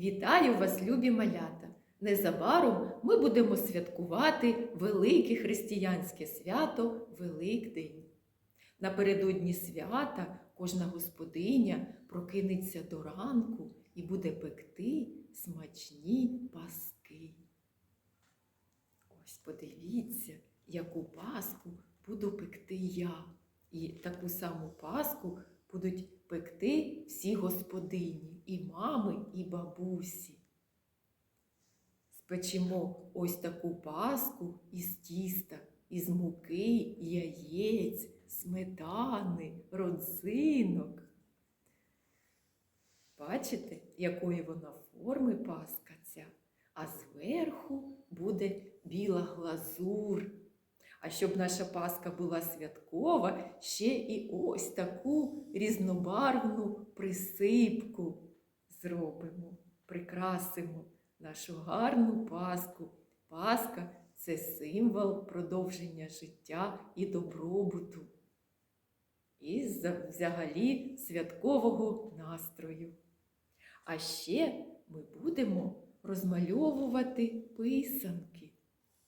Вітаю вас, любі малята! Незабаром ми будемо святкувати велике християнське свято Великдень. Напередодні свята кожна господиня прокинеться до ранку і буде пекти смачні паски. Ось подивіться, яку паску буду пекти я. І таку саму паску будуть пекти всі господині, і мами, і бабусі. Спечемо ось таку паску із тіста, із муки, яєць, сметани, родзинок. Бачите, якої вона форми паска ця, а зверху буде біла глазур. А щоб наша паска була святкова, ще і ось таку різнобарвну присипку зробимо, прикрасимо нашу гарну паску. Паска це символ продовження життя і добробуту. І взагалі святкового настрою. А ще ми будемо розмальовувати писанки.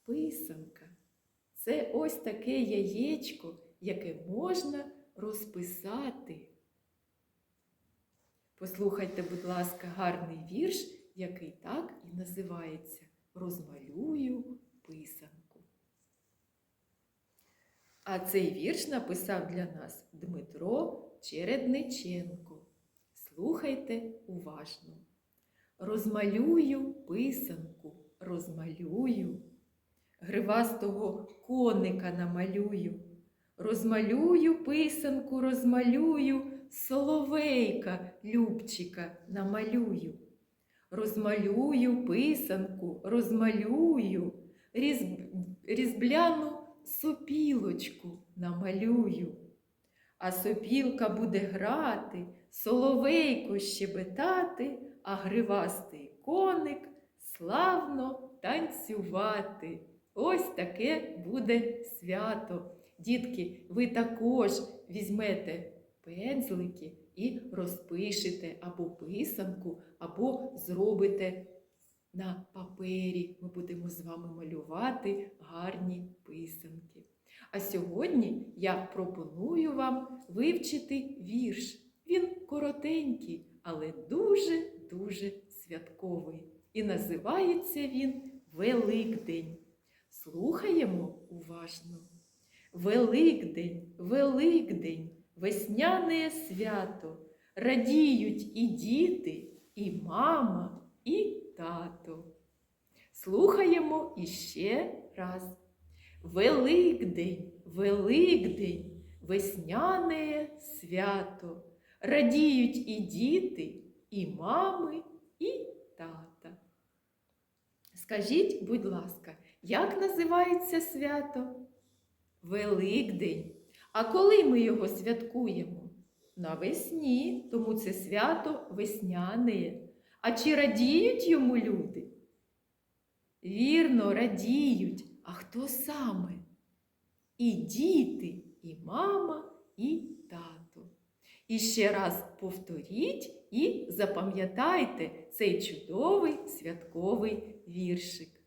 Писанка. Це ось таке яєчко, яке можна розписати. Послухайте, будь ласка, гарний вірш, який так і називається Розмалюю писанку. А цей вірш написав для нас Дмитро Чередниченко. Слухайте уважно. Розмалюю писанку, розмалюю гривастого коника намалюю. Розмалюю писанку, розмалюю, соловейка, любчика намалюю. Розмалюю писанку, розмалюю, різб... різбляну сопілочку намалюю. А сопілка буде грати, соловейко щебетати, а гривастий коник славно танцювати. Ось таке буде свято. Дітки, ви також візьмете пензлики і розпишете або писанку, або зробите на папері. Ми будемо з вами малювати гарні писанки. А сьогодні я пропоную вам вивчити вірш. Він коротенький, але дуже-дуже святковий. І називається він Великдень. Слухаємо уважно. Великдень, Великдень, весняне свято. Радіють і діти, і мама, і тато. Слухаємо іще раз. Великдень, Великдень, весняне свято. Радіють і діти, і мами, і тата. Скажіть, будь ласка, як називається свято? Великдень. А коли ми його святкуємо? Навесні, тому це свято весняне. А чи радіють йому люди? Вірно, радіють. А хто саме? І діти, і мама, і тато. І ще раз повторіть і запам'ятайте цей чудовий святковий віршик.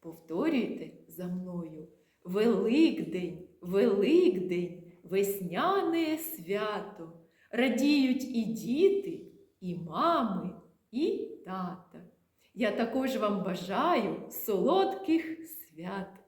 Повторюйте за мною. Великдень, Великдень, весняне свято. Радіють і діти, і мами, і тата. Я також вам бажаю солодких свят.